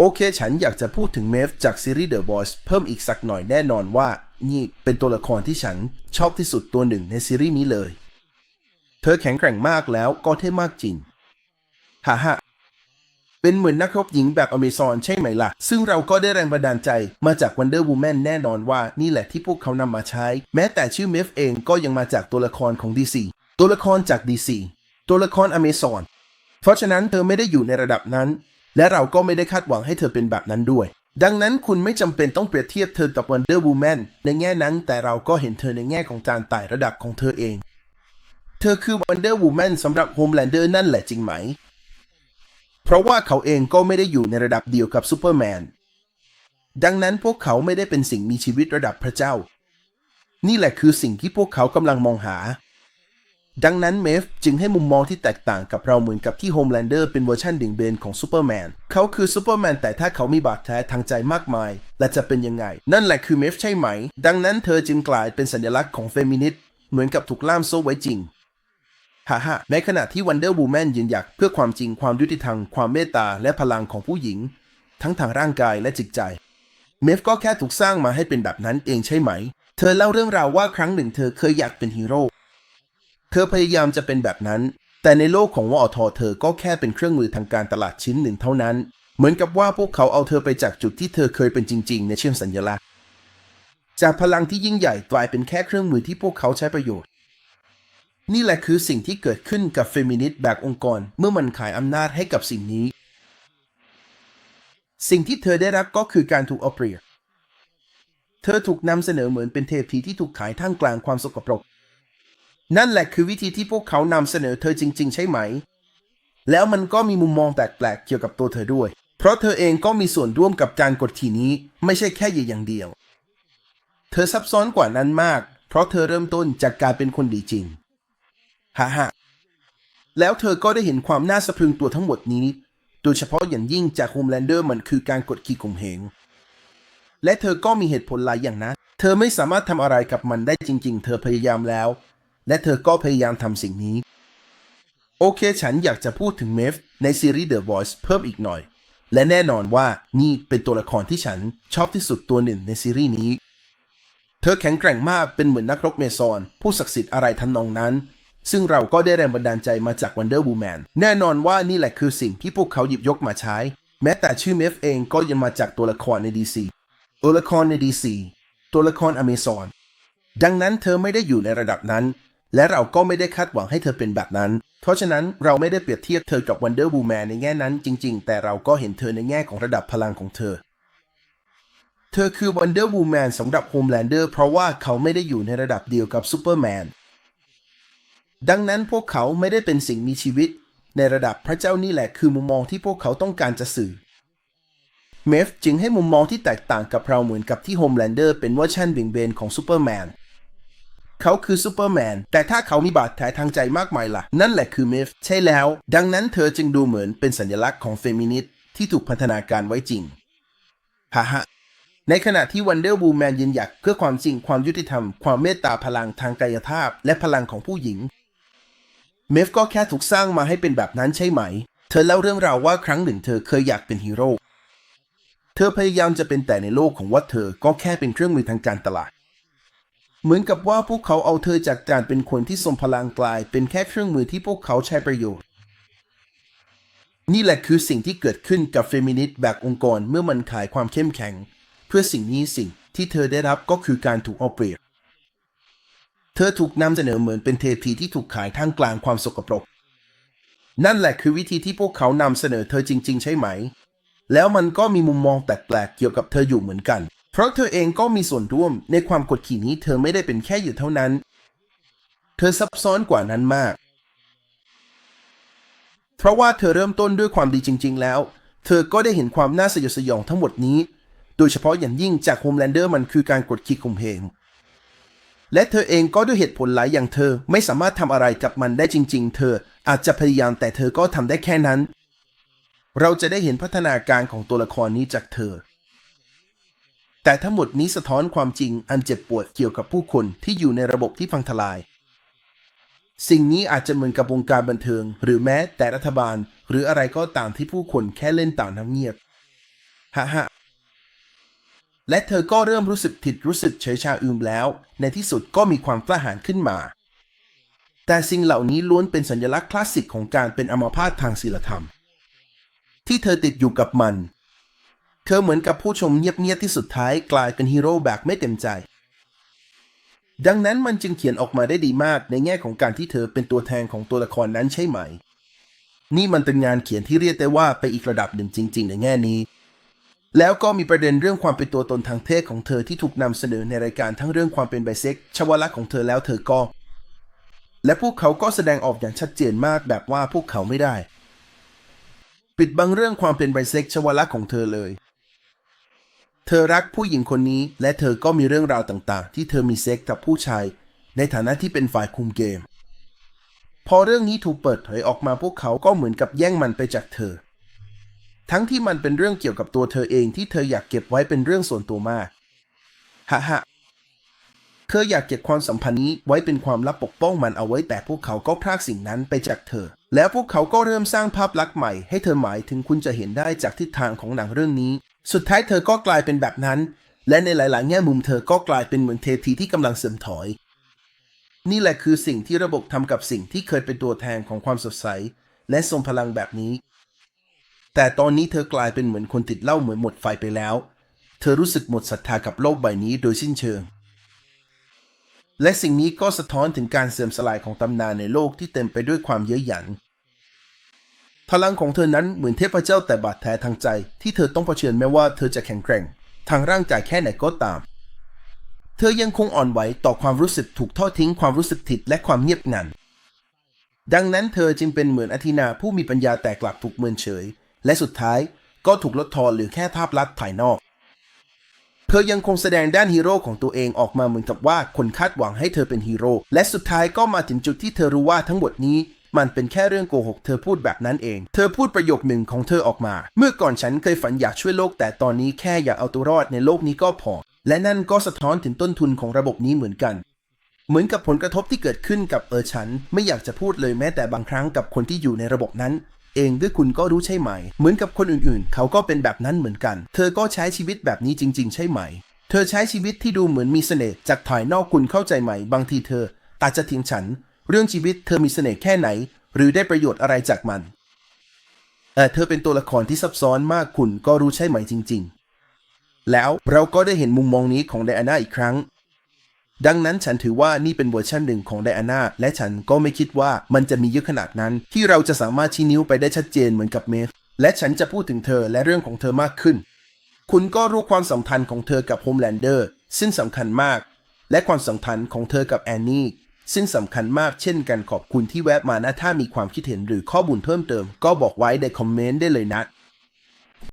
โอเค ฉันอยากจะพูดถึงเมฟจากซีรีส์ The Boys เพิ่มอีกสักหน่อยแน่นอนว่า นี่เป็นตัวละครที่ฉันชอบที่สุดตัวหนึ่งในซีรีส์นี้เลย เธอแข็งแกร่งมากแล้วก็เท่มากจริงฮ่าฮ่าเป็นเหมือนนักรบหญิงแบบอเมซอนใช่ไหมล่ะ ซึ่งเราก็ได้แรงบันดาลใจมาจาก Wonder Woman แน่นอนว่านี่แหละที่พวกเขานำมาใช้ แม้แต่ชื่อเมฟเองก็ยังมาจากตัวละครของ DC ตัวละครจาก DC ตัวละครอเมซอนเพราะฉะนั้นเธอไม่ได้อยู่ในระดับนั้น และเราก็ไม่ได้คาดหวังให้เธอเป็นแบบนั้นด้วย ดังนั้นคุณไม่จำเป็นต้องเปรียบเทียบเธอกับ Wonder Woman ในแง่นั้น แต่เราก็เห็นเธอในแง่ของการไต่ระดับของเธอเอง เธอคือ Wonder Woman สำหรับ Homelander นั่นแหละจริงไหม เพราะว่าเขาเองก็ไม่ได้อยู่ในระดับเดียวกับซูเปอร์แมนดังนั้นพวกเขาไม่ได้เป็นสิ่งมีชีวิตระดับพระเจ้า นี่แหละคือสิ่งที่พวกเขากำลังมองหา ดังนั้นเมฟจึงให้มุมมองที่แตกต่างกับเราเหมือนกับที่โฮมแลนเดอร์เป็นเวอร์ชันดิ่งเบนของซูเปอร์แมนเขาคือซูเปอร์แมนแต่ถ้าเขามีบาดแผลทางใจมากมาย และจะเป็นยังไง นั่นแหละคือเมฟใช่ไหม ดังนั้นเธอจึงกลายเป็นสัญลักษณ์ของเฟมินิสต์เหมือนกับถูกล่ามโซ่ไว้จริงฮ่าฮ่าในขณะที่ Wonder Woman ยืนหยัดเพื่อความจริงความยุติธรรมความเมตตาและพลังของผู้หญิง ทั้งทางร่างกายและจิตใจ เมฟก็แค่ถูกสร้างมาให้เป็นแบบนั้นเองใช่ไหม เธอเล่าเรื่องราวว่าครั้งหนึ่งเธอเคยอยากเป็นฮีโร่ เธอพยายามจะเป็นแบบนั้น แต่ในโลกของวอทอเธอก็แค่เป็นเครื่องมือทางการตลาดชิ้นหนึ่งเท่านั้น เหมือนกับว่าพวกเขาเอาเธอไปจากจุดที่เธอเคยเป็นจริง ๆ ในเชิงสัญลักษณ์ จากพลังที่ยิ่งใหญ่กลายเป็นแค่เครื่องมือที่พวกเขาใช้ประโยชน์ นี่แหละคือสิ่งที่เกิดขึ้นกับเฟมินิสต์แบบองค์กร เมื่อมันขายอำนาจให้กับสิ่งนี้ สิ่งที่เธอได้รับก็คือการถูกเอาเปรียบ เธอถูกนำเสนอเหมือนเป็นเทพีที่ถูกขายท่ามกลางความสกปรก นั่นแหละคือวิธีที่พวกเขานำเสนอเธอจริง ๆ ใช่ไหม แล้วมันก็มีมุมมองแปลกๆเกี่ยวกับตัวเธอด้วย เพราะเธอเองก็มีส่วนร่วมกับการกดขี่นี้ไม่ใช่แค่อย่างเดียว เธอซับซ้อนกว่านั้นมาก เพราะเธอเริ่มต้นจากการเป็นคนดีจริงฮ่าฮ่าแล้วเธอก็ได้เห็นความน่าสะพรึงตัวทั้งหมดนี้ โดยเฉพาะอย่างยิ่งจากโฮมแลนเดอร์มันคือการกดขี่ข่มเหง และเธอก็มีเหตุผลหลายอย่างนะ เธอไม่สามารถทำอะไรกับมันได้จริง ๆ เธอพยายามแล้ว และเธอก็พยายามทำสิ่งนี้ โอเคฉันอยากจะพูดถึงเมฟในซีรีส์ The Voice เพิ่มอีกหน่อย และแน่นอนว่านี่เป็นตัวละครที่ฉันชอบที่สุดตัวหนึ่งในซีรีส์นี้ เธอแข็งแกร่งมากเป็นเหมือนนักรบเมซอน ผู้ศักดิ์สิทธิ์อะไรทำนองนั้น ซึ่งเราก็ได้แรงบันดาลใจมาจาก Wonder Woman แน่นอนว่านี่แหละคือสิ่งที่พวกเขาหยิบยกมาใช้ แม้แต่ชื่อเมฟเองก็ยังมาจากตัวละครใน DC ตัวละครใน DC ตัวละครอเมซอนดังนั้นเธอไม่ได้อยู่ในระดับนั้น และเราก็ไม่ได้คาดหวังให้เธอเป็นแบบนั้น เพราะฉะนั้นเราไม่ได้เปรียบเทียบเธอกับ Wonder Woman ในแง่นั้นจริง ๆ แต่เราก็เห็นเธอในแง่ของระดับพลังของเธอ เธอคือ Wonder Woman สำหรับ Homelander เพราะว่าเขาไม่ได้อยู่ในระดับเดียวกับ Superman ดังนั้นพวกเขาไม่ได้เป็นสิ่งมีชีวิต ในระดับพระเจ้านี่แหละคือมุมมองที่พวกเขาต้องการจะสื่อเมฟจึงให้มุมมองที่แตกต่างกับเราเหมือนกับที่โฮมแลนเดอร์เป็นเวอร์ชันเบี่ยงเบนของซูเปอร์แมน เขาคือซูเปอร์แมน แต่ถ้าเขามีบาดแผลทางใจมากมายล่ะ นั่นแหละคือเมฟใช่แล้ว ดังนั้นเธอจึงดูเหมือนเป็นสัญลักษณ์ของเฟมินิสต์ที่ถูกพัฒนาการไว้จริงฮ่าฮ่าในขณะที่ Wonder Woman ยืนหยัดเพื่อความจริงความยุติธรรม ความเมตตาพลังทางกายภาพ และพลังของผู้หญิงเมฟก็แค่ถูกสร้างมาให้เป็นแบบนั้นใช่ไหม เธอเล่าเรื่องราวว่าครั้งหนึ่งเธอเคยอยากเป็นฮีโร่ เธอพยายามจะเป็นแต่ในโลกของว่าเธอก็แค่เป็นเครื่องมือทางการตลาด เหมือนกับว่าพวกเขาเอาเธอจากการเป็นคนที่ทรงพลังกลาย เป็นแค่เครื่องมือที่พวกเขาใช้ประโยชน์ นี่แหละคือสิ่งที่เกิดขึ้นกับเฟมินิสต์แบบองค์กรเมื่อมันขายความเข้มแข็ง เพื่อสิ่งนี้สิ่งที่เธอได้รับก็คือการถูกเอาเปรียบ เธอถูกนำเสนอเหมือนเป็นเทพีที่ถูกขายท่ามกลางความสกปรก นั่นแหละคือวิธีที่พวกเขานำเสนอเธอจริง ๆ ใช่ไหม แล้วมันก็มีมุมมองแปลกๆเกี่ยวกับเธออยู่เหมือนกัน ราะเธอเองก็มีส่วนร่วมในความกดขี่นี้เธอไม่ได้เป็นแค่อยู่เท่านั้น เธอซับซ้อนกว่านั้นมาก เพราะว่าเธอเริ่มต้นด้วยความดีจริง ๆ แล้ว เธอก็ได้เห็นความน่าสยดสยองทั้งหมดนี้ โดยเฉพาะอย่างยิ่งจากโฮมแลนเดอร์มันคือการกดขี่ข่มเหงและเธอเองก็ด้วยเหตุผลหลายอย่างเธอไม่สามารถทำอะไรกับมันได้จริง ๆ เธออาจจะพยายามแต่เธอก็ทำได้แค่นั้น เราจะได้เห็นพัฒนาการของตัวละครนี้จากเธอ แต่ทั้งหมดนี้สะท้อนความจริงอันเจ็บปวดเกี่ยวกับผู้คนที่อยู่ในระบบที่พังทลาย สิ่งนี้อาจจะเหมือนกับวงการบันเทิง หรือแม้แต่รัฐบาล หรืออะไรก็ตามที่ผู้คนแค่เล่นตางน้ำเงียบฮ่าฮ่าและเธอก็เริ่มรู้สึกผิดรู้สึกเฉยชาอืมแล้ว ในที่สุดก็มีความกล้าหาญขึ้นมา แต่สิ่งเหล่านี้ล้วนเป็นสัญลักษณ์คลาสสิกของการเป็นอมพาตทางศีลธรรม ที่เธอติดอยู่กับมัน เธอเหมือนกับผู้ชมเงียบๆที่สุดท้ายกลายเป็นฮีโร่แบบไม่เต็มใจ ดังนั้นมันจึงเขียนออกมาได้ดีมากในแง่ของการที่เธอเป็นตัวแทนของตัวละครนั้นใช่ไหม นี่มันเป็นงานเขียนที่เรียกได้ว่าไปอีกระดับหนึ่งจริง ๆ ในแง่นี้ แล้วก็มีประเด็นเรื่องความเป็นตัวตนทางเพศของเธอที่ถูกนำเสนอในรายการทั้งเรื่องความเป็นไบเซ็กชวลักษณ์ของเธอแล้วเธอก็ และพวกเขาก็แสดงออกอย่างชัดเจนมากแบบว่าพวกเขาไม่ได้ ปิดบังเรื่องความเป็นไบเซ็กชวลักษณ์ของเธอเลย เธอรักผู้หญิงคนนี้ และเธอก็มีเรื่องราวต่างๆ ที่เธอมีเซ็กกับผู้ชาย ในฐานะที่เป็นฝ่ายคุมเกม พอเรื่องนี้ถูกเปิดเผยออกมาพวกเขาก็เหมือนกับแย่งมันไปจากเธอ ทั้งที่มันเป็นเรื่องเกี่ยวกับตัวเธอเองที่เธออยากเก็บไว้เป็นเรื่องส่วนตัวมากฮะฮะเธออยากเก็บความสัมพันธ์นี้ไว้เป็นความลับปกป้องมันเอาไว้แต่พวกเขาก็พรากสิ่งนั้นไปจากเธอ แล้วพวกเขาก็เริ่มสร้างภาพลักษณ์ใหม่ให้เธอหมายถึงคุณจะเห็นได้จากทิศทางของหนังเรื่องนี้ สุดท้ายเธอก็กลายเป็นแบบนั้น และในหลาย ๆ แง่มุมเธอก็กลายเป็นเหมือนเทพีที่กำลังเสื่อมถอย นี่แหละคือสิ่งที่ระบบทำกับสิ่งที่เคยเป็นตัวแทนของความสดใส และทรงพลังแบบนี้ แต่ตอนนี้เธอกลายเป็นเหมือนคนติดเหล้าเหมือนหมดไฟไปแล้ว เธอรู้สึกหมดศรัทธากับโลกใบนี้โดยสิ้นเชิง และสิ่งนี้ก็สะท้อนถึงการเสื่อมสลายของตำนานในโลกที่เต็มไปด้วยความเย้ยหยัน พลังของเธอนั้นเหมือนเทพเจ้าแต่บาดแผลทางใจ ที่เธอต้องเผชิญแม้ว่าเธอจะแข็งแกร่ง ทางร่างกายแค่ไหนก็ตาม เธอยังคงอ่อนไหวต่อความรู้สึกถูกทอดทิ้งความรู้สึกผิดและความเงียบงัน ดังนั้นเธอจึงเป็นเหมือนอธินาผู้มีปัญญาแตกหลักถูกเมินเฉย และสุดท้ายก็ถูกลดทอนหรือแค่ภาพลักษณ์ภายนอก เธอยังคงแสดงด้านฮีโร่ของตัวเองออกมาเหมือนกับว่าคนคาดหวังให้เธอเป็นฮีโร่และสุดท้ายก็มาถึงจุดที่เธอรู้ว่าทั้งหมดนี้ มันเป็นแค่เรื่องโกหก เธอพูดแบบนั้นเอง เธอพูดประโยคหนึ่งของเธอออกมา เมื่อก่อนฉันเคยฝันอยากช่วยโลก แต่ตอนนี้แค่อยากเอาตัวรอดในโลกนี้ก็พอ และนั่นก็สะท้อนถึงต้นทุนของระบบนี้เหมือนกัน เหมือนกับผลกระทบที่เกิดขึ้นกับเออฉัน ไม่อยากจะพูดเลยแม้แต่บางครั้งกับคนที่อยู่ในระบบนั้นเองด้วยคุณก็รู้ใช่ไหม เหมือนกับคนอื่นๆ เขาก็เป็นแบบนั้นเหมือนกัน เธอก็ใช้ชีวิตแบบนี้จริง ๆ ใช่ไหม เธอใช้ชีวิตที่ดูเหมือนมีเสน่ห์จากภายนอกคุณเข้าใจไหม บางทีเธออาจจะทิ้งฉัน เรื่องชีวิตเธอมีเสน่ห์แค่ไหน หรือได้ประโยชน์อะไรจากมันเออเธอเป็นตัวละครที่ซับซ้อนมากคุณก็รู้ใช่ไหมจริง ๆ แล้วเราก็ได้เห็นมุมมองนี้ของไดอาน่าอีกครั้ง ดังนั้นฉันถือว่านี่เป็นเวอร์ชันหนึ่งของไดอาน่าและฉันก็ไม่คิดว่ามันจะมีเยอะขนาดนั้น ที่เราจะสามารถชี้นิ้วไปได้ชัดเจนเหมือนกับเมฟและฉันจะพูดถึงเธอและเรื่องของเธอมากขึ้น คุณก็รู้ความสัมพันธ์ของเธอกับโฮมแลนเดอร์ซึ่งสำคัญมาก และความสัมพันธ์ของเธอกับแอนนี่ ซึ่งสำคัญมากเช่นกันขอบคุณที่แวะมานะถ้ามีความคิดเห็นหรือข้อมูลเพิ่มเติม ก็บอกไว้ในคอมเมนต์ได้เลยนะ